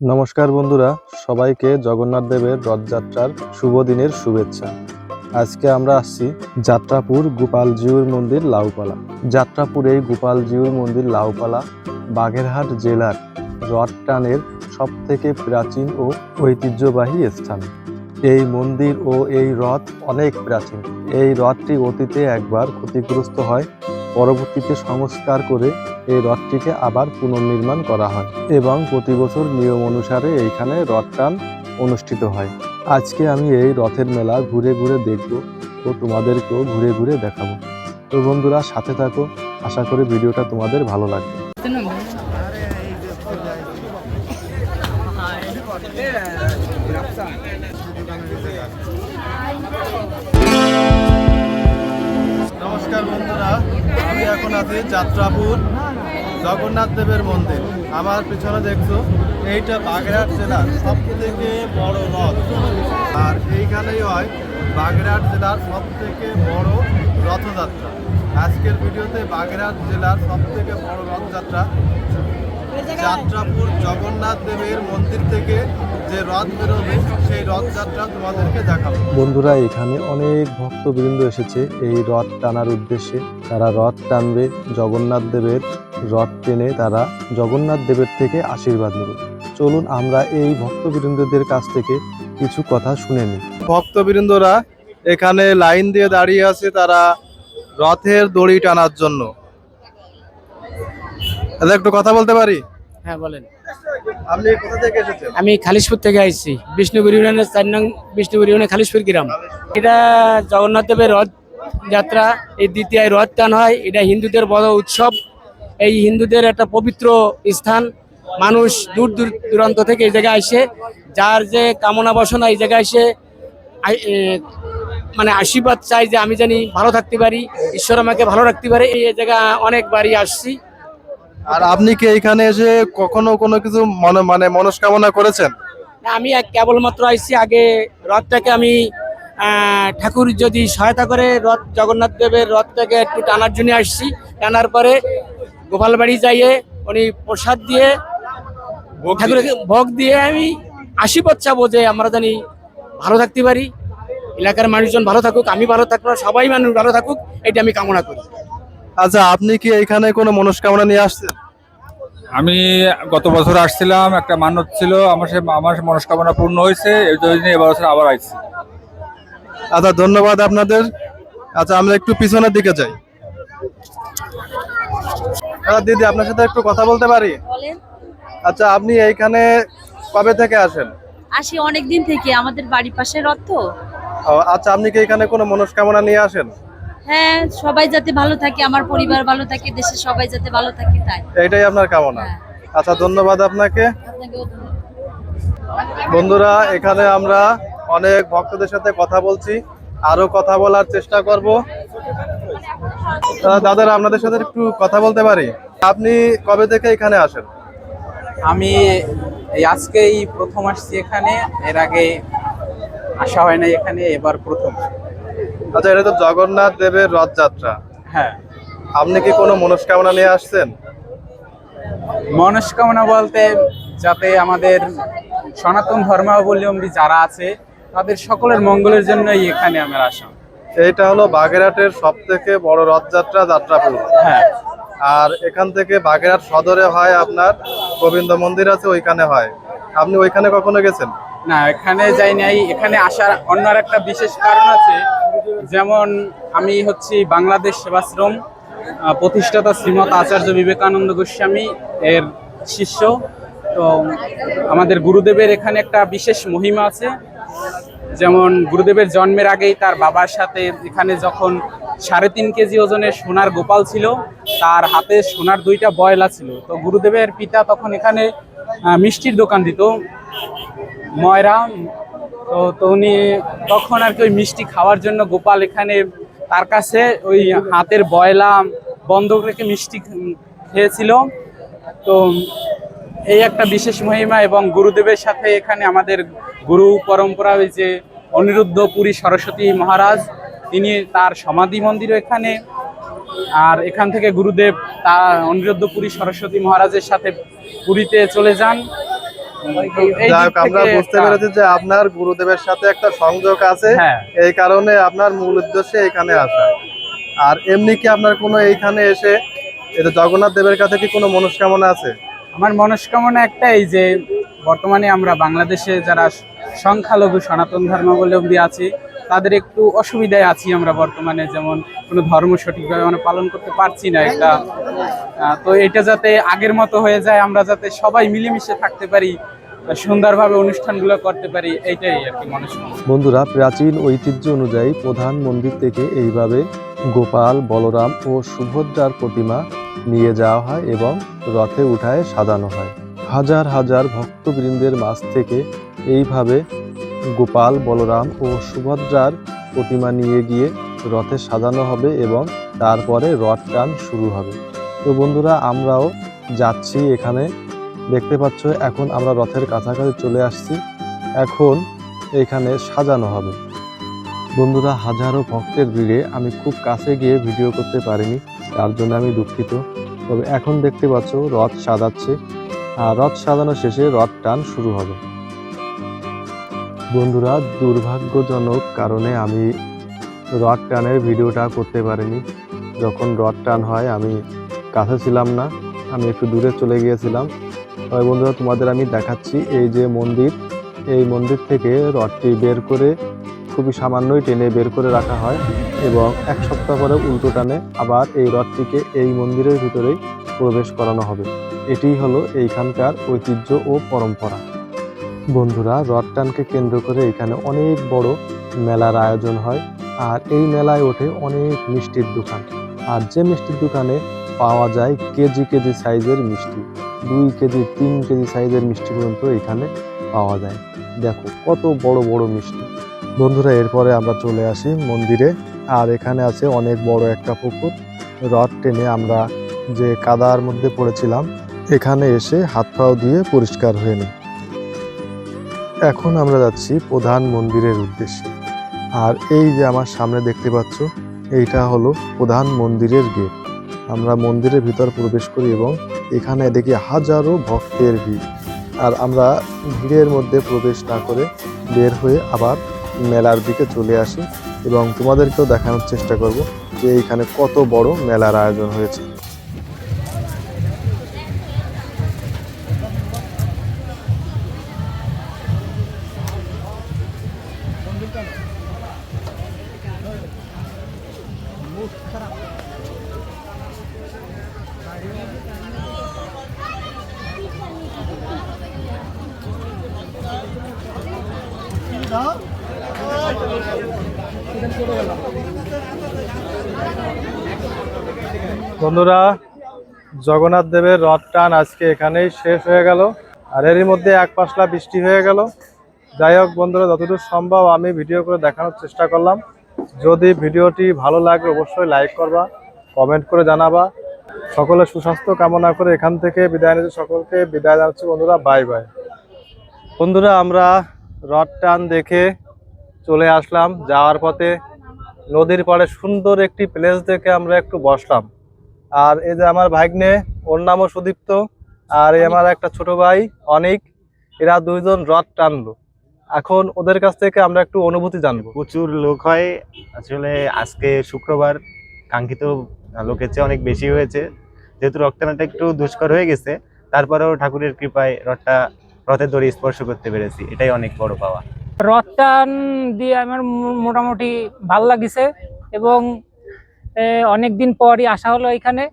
নমস্কার বন্ধুরা, সবাইকে জগন্নাথ দেবের রথযাত্রার শুভ দিনের শুভেচ্ছা। আজকে আমরা আসছি যাত্রাপুর গোপালজিউর মন্দির লাউপালা। যাত্রাপুর এই গোপালজিউর মন্দির লাউপালা, বাগেরহাট জেলার রথ টানের সব থেকে প্রাচীন ও ঐতিহ্যবাহী স্থান। এই মন্দির ও এই রথ অনেক প্রাচীন। এই রথটি অতীতে একবার ক্ষতিগ্রস্ত হয় পরবর্তীতে সংস্কার করে এই রথটিকে আবার পুনর্নির্মাণ করা হয় এবং প্রতি বছর নিয়ম অনুসারে এইখানে রথ টান অনুষ্ঠিত হয়। আজকে আমি এই রথের মেলা ঘুরে ঘুরে দেখব ও তোমাদেরকেও ঘুরে ঘুরে দেখাবো। তো বন্ধুরা, সাথে থাকো। আশা করি ভিডিওটা তোমাদের ভালো লাগবে। আছি যাত্রাপুর জগন্নাথ দেবের মন্দির। আমার পিছনে দেখছ, এইটা বাগেরহাট জেলার সব থেকে বড় রথ। আর এইখানেই হয় বাগেরহাট জেলার সব থেকে বড় রথযাত্রা। আজকের ভিডিওতে বাগেরহাট জেলার সব থেকে বড় রথযাত্রা যাত্রাপুর জগন্নাথ দেবের মন্দির থেকে যে রথ বেরোবে সেই রথযাত্রা তোমাদেরকে দেখাবো। বন্ধুরা এখানে অনেক ভক্তবৃন্দ এসেছে এই রথ টানার উদ্দেশ্যে। তারা রথ টানবে জগন্নাথ দেবের রথ টেনে তারা জগন্নাথ দেবের থেকে আশীর্বাদ নেবে। চলুন আমরা এই ভক্তবৃন্দদের কাছ থেকে কিছু কথা শুনে নিই। ভক্তবৃন্দরা এখানে লাইন দিয়ে দাঁড়িয়ে আছে তারা রথের দড়ি টানার জন্য। দাদা একটু কথা বলতে পারি? হ্যাঁ বলেন। আপনি কোথা থেকে এসেছেন? আমি খালিশপুর থেকে আসছি বিষ্ণুপুর ইউনিয়নের চার নং বিষ্ণুপুর ইউনিয়ন খালিশপুর গ্রাম। এটা জগন্নাথ দেবের রথ যাত্রা এই দ্বিতীয় রথ টান হয়। এটা হিন্দুদের বড় উৎসব। এই হিন্দুদের একটা পবিত্র স্থান। মানুষ দূর দূর দূরান্ত থেকে এই জায়গায় আসে। যার যে কামনা বাসনা এই জায়গায় এসে মানে আশীর্বাদ চাই যে আমি জানি ভালো থাকতে পারি ঈশ্বর আমাকে ভালো রাখতে পারে। এই জায়গা অনেকবারই আসছি। আর আপনি কি এখানে এসে কখনো কোনো কিছু মনে মানে মনস্কামনা করেছেন? না, আমি এক কেবলমাত্র আইছি আগে রথটাকে আমি ঠাকুর যদি সহায়তা করে রথ জগন্নাথ দেবের রথটাকে একটু টানার জন্য আসছি। টানার পরে গোপাল বাড়ি যাইয়ে উনি প্রসাদ দিয়ে? ঠাকুরকে ভোগ দিয়ে আমি আশীর্বাদ চাবো যে আমরা জানি ভালো থাকতে পারি এলাকার মানুষজন ভালো থাকুক আমি ভালো থাকব সবাই মানুষ ভালো থাকুক এটা আমি কামনা করি। আচ্ছা আপনি কি এখানে কোনো মনস্কামনা নিয়ে আসছেন? আমি গত বছর আসছিলাম একটা মানত ছিল আমার সে আমার মনস্কামনা পূর্ণ হয়েছে এই জন্য এবার বছর আবার আসছি। আচ্ছা ধন্যবাদ আপনাদের। আচ্ছা আমরা একটু পিছনের দিকে যাই। আচ্ছা দিদি আপনার সাথে একটু কথা বলতে পারি? বলেন। আচ্ছা আপনি এইখানে কবে থেকে আসেন? আসি অনেক দিন থেকে আমাদের বাড়ির পাশে রথ আচ্ছা আপনি কি এখানে কোনো মনস্কামনা নিয়ে আসেন? হ্যাঁ সবাই যাতে ভালো থাকে আমার পরিবার ভালো থাকে দেশের সবাই যাতে ভালো থাকে তাই। এইটাই আপনার কামনা। হ্যাঁ। আচ্ছা ধন্যবাদ আপনাকে। বন্ধুরা এখানে আমরা অনেক ভক্তদের সাথে কথা বলছি আরও কথা বলার চেষ্টা করব। দাদারা আপনাদের সাথে একটু কথা বলতে পারি? আপনি কবে থেকে এখানে আসেন? আমি আজকেই প্রথম আসছি এখানে এর আগে আসা হয় না এখানে এবার প্রথম। আচ্ছা এটা তো জগন্নাথ দেবের রথযাত্রা। হ্যাঁ। আপনি কি কোনো মনস্কামনা নিয়ে আসছেন? মনস্কামনা বলতে যাতে আমাদের সনাতন ধর্মাবলম্বী যারা আছে তাদের সকলের মঙ্গলের জন্যই এখানে আমার আসা। এইটা হলো বাগেরহাটের সব থেকে বড় রথযাত্রা যাত্রাপুর হ্যাঁ। আর এখান থেকে বাগেরহাট সদরে হয় আপনার গোবিন্দ মন্দির আছে ওইখানে হয়। আপনি ওইখানে কখনো গেছেন? না এখানে যাই নাই। এখানে আসার অন্য একটা বিশেষ কারণ আছে যেমন আমি হচ্ছি বাংলাদেশ সেবাশ্রম প্রতিষ্ঠাতা শ্রীমৎ আচার্য বিবেকানন্দ গোস্বামী এর শিষ্য। তো আমাদের গুরুদেবের এখানে একটা বিশেষ মহিমা আছে। যেমন গুরুদেবের জন্মের আগেই তার বাবার সাথে এখানে যখন সাড়ে তিন কেজি ওজনের সোনার গোপাল ছিল, তার হাতে সোনার দুইটা বয়লা ছিল। তো গুরুদেবের পিতা তখন এখানে মিষ্টির দোকান দিত, ময়রা তো তো উনি তখন আর কি ওই মিষ্টি খাওয়ার জন্য গোপাল এখানে তার কাছে ওই হাতের বয়লা বন্ধক রেখে মিষ্টি খেয়েছিল। তো এই একটা বিশেষ মহিমা এবং গুরুদেবের সাথে এখানে আমাদের গুরু পরম্পরা যে অনিরুদ্ধ পুরী সরস্বতী মহারাজ, তিনি তার সমাধি মন্দির এখানে। আর এখান থেকে গুরুদেব তা অনিরুদ্ধ পুরী সরস্বতী মহারাজের সাথে পুরীতে চলে যান। আমরা বুঝতে পেরেছি যে আপনার গুরুদেবের সাথে একটা সংযোগ আছে। হ্যাঁ। এই কারণে আপনার মূল উদ্দেশ্যে এখানে আসা। আর এমনি কি আপনার কোনো এইখানে এসে এটা জগন্নাথ দেবের কাছে কি কোনো মনস্কামনা আছে? আমার মনস্কামনা একটাই যে বর্তমানে আমরা বাংলাদেশে যারা সংখ্যালঘু সনাতন ধর্মাবলম্বী আছি তাদের একটু অসুবিধায় আছি আমরা বর্তমানে, যেমন কোনো ধর্ম সঠিকভাবে আমরা পালন করতে পারছি না এটা তো এটা যাতে আগের মতো হয়ে যায়, আমরা যাতে সবাই মিলেমিশে থাকতে পারি সুন্দরভাবে অনুষ্ঠানগুলো করতে পারি, এইটাই আর কি মনস্কামনা। বন্ধুরা, প্রাচীন ঐতিহ্য অনুযায়ী প্রধান মন্দির থেকে এইভাবে গোপাল, বলরাম ও সুভদ্রার প্রতিমা নিয়ে যাওয়া হয় এবং রথে উঠায় সাজানো হয়। হাজার হাজার ভক্তবৃন্দের মাঝ থেকে এইভাবে গোপাল, বলরাম ও সুভদ্রার প্রতিমা নিয়ে গিয়ে রথে সাজানো হবে এবং তারপরে রথ টান শুরু হবে। তো বন্ধুরা, আমরাও যাচ্ছি এখানে। দেখতে পাচ্ছ, এখন আমরা রথের কাছাকাছি চলে আসছি। এখন এখানে সাজানো হবে। বন্ধুরা, হাজারো ভক্তের ভিড়ে আমি খুব কাছে গিয়ে ভিডিও করতে পারিনি, তার জন্য আমি দুঃখিত। তবে এখন দেখতে পাচ্ছ, রথ সাজাচ্ছে। আর রথ সাজানো শেষে রথ টান শুরু হবে। বন্ধুরা, দুর্ভাগ্যজনক কারণে আমি রথ টানের ভিডিওটা করতে পারিনি। যখন রথ টান হয়, আমি কাছে ছিলাম না, আমি একটু দূরে চলে গিয়েছিলাম। তবে বন্ধুরা, তোমাদের আমি দেখাচ্ছি এই যে মন্দির। এই মন্দির থেকে রথটি বের করে খুবই সামান্যই টেনে বের করে রাখা হয় এবং এক সপ্তাহ পরে উল্টো টানে আবার এই রথটিকে এই মন্দিরের ভিতরেই প্রবেশ করানো হবে। এটিই হলো এইখানকার ঐতিহ্য ও পরম্পরা। বন্ধুরা, রথ টানকে কেন্দ্র করে এখানে অনেক বড় মেলার আয়োজন হয়। আর এই মেলায় ওঠে অনেক মিষ্টির দোকান। আর যে মিষ্টির দোকানে পাওয়া যায় কেজি কেজি সাইজের মিষ্টি, দুই কেজি, তিন কেজি সাইজের মিষ্টি পর্যন্ত এখানে পাওয়া যায়। দেখো কত বড় বড় মিষ্টি। বন্ধুরা, এরপরে আমরা চলে আসি মন্দিরে। আর এখানে আছে অনেক বড় একটা পুকুর। রথ টেনে আমরা যে কাদার মধ্যে পড়েছিলাম, এখানে এসে হাত পাও দিয়ে পরিষ্কার হয়ে নিই। এখন আমরা যাচ্ছি প্রধান মন্দিরের উদ্দেশ্যে। আর এই যে আমার সামনে দেখতে পাচ্ছ, এইটা হলো প্রধান মন্দিরের গেট। আমরা মন্দিরের ভিতর প্রবেশ করি এবং এখানে দেখি হাজারো ভক্তের ভিড়। আর আমরা ভিড়ের মধ্যে প্রবেশ না করে বের হয়ে আবার মেলার দিকে চলে আসি এবং তোমাদেরকেও দেখানোর চেষ্টা করব যে এইখানে কত বড় মেলার আয়োজন হয়েছে। বন্ধুরা, জগন্নাথ দেবের রথ টান আজকে এখানেই শেষ হয়ে গেল। আর এরই মধ্যে এক পাশলা বৃষ্টি হয়ে গেল। যাই হোক বন্ধুরা যতটুকু সম্ভব আমি ভিডিও করে দেখানোর চেষ্টা করলাম। যদি ভিডিওটি ভালো লাগে, অবশ্যই লাইক করবা, কমেন্ট করে জানাবা। সকলের সুস্বাস্থ্য কামনা করে এখান থেকে বিদায় নিচ্ছি। সকলকে বিদায় জানাচ্ছি বন্ধুরা, বাই বাই। বন্ধুরা, আমরা রথ টান দেখে চলে আসলাম যাওয়ার পথে। নদীর পাড়ে সুন্দর একটি প্লেস দেখে আমরা একটু বসলাম। আর এই যে আমার ভাগ্নে ওর নামও সুদীপ্ত। আর এই আমার একটা ছোট ভাই অনেক। এরা দুইজন রথ টানলো। এখন ওদের কাছ থেকে আমরা একটু অনুভূতি জানব। প্রচুর লোক হয়। আসলে আজকে শুক্রবার কাঙ্ক্ষিত লোকের চেয়ে অনেক বেশি হয়েছে। যেহেতু রক্তদানটা একটু দুষ্কর হয়ে গেছে তারপরেও ঠাকুরের কৃপায় রথটা রথের দড়ি স্পর্শ করতে পেরেছি। এটাই অনেক বড় পাওয়া। রথ টান দিয়ে আমার মোটামুটি ভালো লাগিছে এবং অনেক দিন পরই আসা হলো এখানে।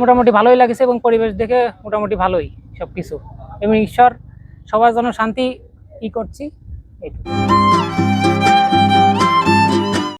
মোটামুটি ভালোই লাগেছে এবং পরিবেশ দেখে মোটামুটি ভালোই সব কিছু এবং ঈশ্বর সবার জন্য শান্তি ই করছি। এইটুকু।